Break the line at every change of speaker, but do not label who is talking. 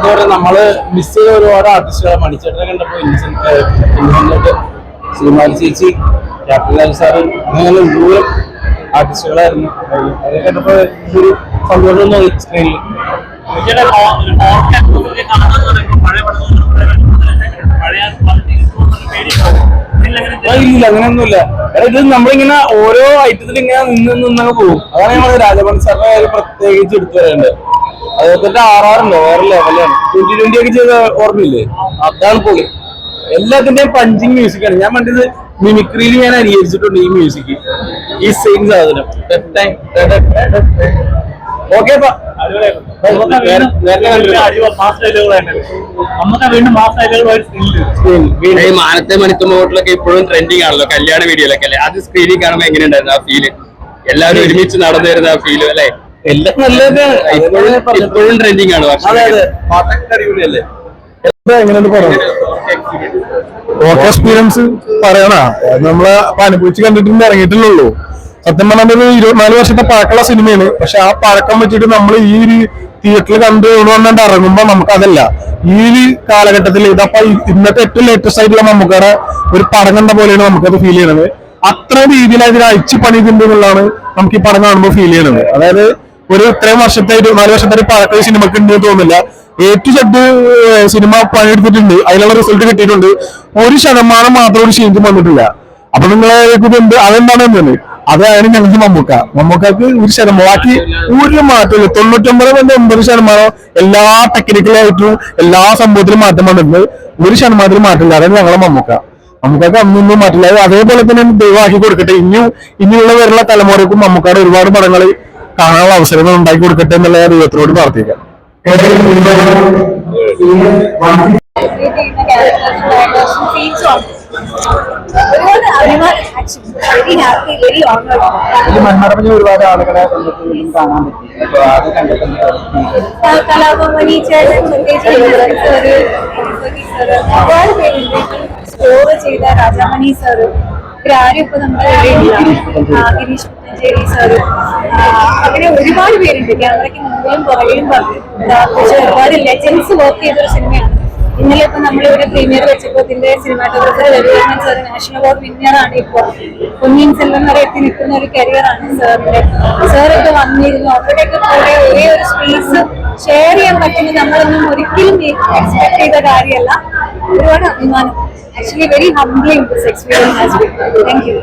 കൂടുതൽ നമ്മൾ മിസ് ചെയ്ത ഒരുപാട് ആർട്ടിസ്റ്റുകളെ മണിച്ചേട്ടനെ കണ്ടപ്പോ ഇൻസെന്റ് ശ്രീമാൻ ചേച്ചി ക്യാപ്റ്റൻ ലാൽ സാറ് അങ്ങനെ ദൂരം ആർട്ടിസ്റ്റുകളായിരുന്നു അവരെ കണ്ടപ്പോ ഒരു സന്തോഷം സ്ക്രീനിൽ
പഴയ പഴയ
ഇല്ല അങ്ങനെയൊന്നുമില്ല. ഇത് നമ്മളിങ്ങനെ ഓരോ ഐറ്റത്തിൽ ഇങ്ങനെ നിന്ന് നിന്നങ്ങ് പോകും. അതാണ് നമ്മൾ രാജഭവൻ സാറിന്റെ കാര്യം പ്രത്യേകിച്ച് എടുത്തു പറയേണ്ടത്. അദ്ദേഹത്തിന്റെ ആറാറുണ്ടോ വേറെ ലെവലാണ് ട്വന്റി ട്വന്റി ഒക്കെ ചെയ്ത ഓർമ്മയില്ലേ? അതാണ് പൊളി. എല്ലാത്തിന്റെയും പഞ്ചിങ് മ്യൂസിക്കാണ് ഞാൻ പണ്ടത് മിമിക്രിയിൽ ഞാൻ അനുകരിച്ചിട്ടുണ്ട് ഈ മ്യൂസിക് ഈ സെയിം സാധനം. ഓക്കെ
ഈ മാനത്തെ മണിത്തുമ്പ ഹോട്ടലൊക്കെ ഇപ്പോഴും ട്രെൻഡിങ് ആണല്ലോ. കല്യാണ വീഡിയോയിലൊക്കെ അല്ലേ? അത് സ്ക്രീനിൽ കാണുമ്പോൾ എങ്ങനെയുണ്ടായിരുന്നു ആ ഫീൽ എല്ലാവരും ഒരുമിച്ച് നടന്നു വരുന്ന ആ ഫീൽ അല്ലേ?
എല്ലാം നല്ലത്.
ഇപ്പോഴും ഇപ്പോഴും ട്രെൻഡിങ് ആണ്
എക്സ്പീരിയൻസ് പറയണ? നമ്മളെ അനുഭവിച്ച് കണ്ടിട്ടുണ്ട് ഇറങ്ങിയിട്ടില്ലുള്ളൂ സത്യം പറഞ്ഞാൽ ഒരു ഇരുപത്തിനാല് വർഷത്തെ പഴക്കമുള്ള സിനിമയാണ്. പക്ഷെ ആ പഴക്കം വെച്ചിട്ട് നമ്മൾ ഈ ഒരു തിയേറ്ററിൽ കണ്ടു വന്നിട്ട് ഇറങ്ങുമ്പോ നമുക്ക് അതല്ല. ഈ ഒരു കാലഘട്ടത്തിൽ ഇതപ്പോ ഇന്നത്തെ ഏറ്റവും ലേറ്റസ്റ്റ് ആയിട്ടുള്ള നമുക്കടെ ഒരു പടം കണ്ട പോലെയാണ് നമുക്കത് ഫീൽ ചെയ്യണത്. അത്ര രീതിയിൽ അതിന് അയച്ചു പണിയുന്നുണ്ട് എന്നുള്ളതാണ് നമുക്ക് ഈ പടം കാണുമ്പോൾ ഫീൽ ചെയ്യണത്. അതായത് ഒരു ഇത്രയും വർഷത്തെ ഇരുപത്തിനാല് വർഷത്തെ ഒരു പഴക്കം സിനിമക്ക് ഉണ്ട് തോന്നുന്നില്ല. എ ടു സിനിമ പണിയെടുത്തിട്ടുണ്ട്. അതിനുള്ള റിസൾട്ട് കിട്ടിയിട്ടുണ്ട്. ഒരു ശതമാനം മാത്രം ഒരു ചേഞ്ച് വന്നിട്ടില്ല. അപ്പൊ നിങ്ങളെ എന്ത് അതെന്താണെന്ന് അതാണ് ഞങ്ങൾക്ക് മമ്മൂക്ക. മമ്മൂക്കക്ക് ഒരു ശതമാനം. ബാക്കി ഒരു മാറ്റമില്ല തൊണ്ണൂറ്റൊമ്പത് പോയിന്റ് ഒമ്പത് ശതമാനം എല്ലാ ടെക്നിക്കലായിട്ടും എല്ലാ സംഭവത്തിലും മാറ്റം വന്നിട്ടുണ്ട്. ഒരു ശതമാനത്തിൽ മാറ്റമില്ല അതാണ് ഞങ്ങളെ മമ്മൂക്ക. മമ്മൂക്കാക്ക് അന്നൊന്നും മാറ്റില്ല അത് അതേപോലെ തന്നെ ദൈവമാക്കി കൊടുക്കട്ടെ. ഇനിയും ഇനിയുള്ള വരുന്ന തലമുറക്കും മമ്മൂക്കാട് ഒരുപാട് പടങ്ങൾ കാണാനുള്ള അവസരങ്ങൾ ഉണ്ടാക്കി കൊടുക്കട്ടെ എന്നുള്ള ദൈവത്തിനോട് പ്രാർത്ഥിക്കാം.
ഒരുപാട് അഭിമാനം
മൺമറഞ്ഞ ഒരുപാട് ആളുകളെ കാണാൻ
സ്കോർ ചെയ്ത രാജാമണി സാറ് ഇവരാരും ഇപ്പൊ നമ്മുടെ ഗിരീഷ് പുത്തഞ്ചേരി സാറ് അങ്ങനെ ഒരുപാട് പേരുണ്ട്. ക്യാമറയ്ക്ക് മുമ്പിലും പുറകിലും പറഞ്ഞു ഒരുപാട് ലെജൻസ് വർക്ക് ചെയ്തൊരു സിനിമയാണ് ഇന്നലെ ഇപ്പൊ ഒരു പ്രീമിയർ വെച്ചപ്പോ ഇതിന്റെ cinematographer Ravivarman sir national award winner ആണ് ഇപ്പോ. പൊന്നിയിൻ സെൽവൻ വരെ എത്തി നിൽക്കുന്ന ഒരു കരിയർ ആണ് സാറിന്റെ സാർ ഒക്കെ വന്നിരുന്നു. അവരുടെയൊക്കെ കൂടെ ഒരേ ഒരു സ്പേസ് ഷെയർ ചെയ്യാൻ പറ്റുന്ന നമ്മളൊന്നും ഒരിക്കലും എക്സ്പെക്ട് ചെയ്ത കാര്യമല്ല. ഒരുപാട് അഭിമാനം. Actually very humbling this experience thank you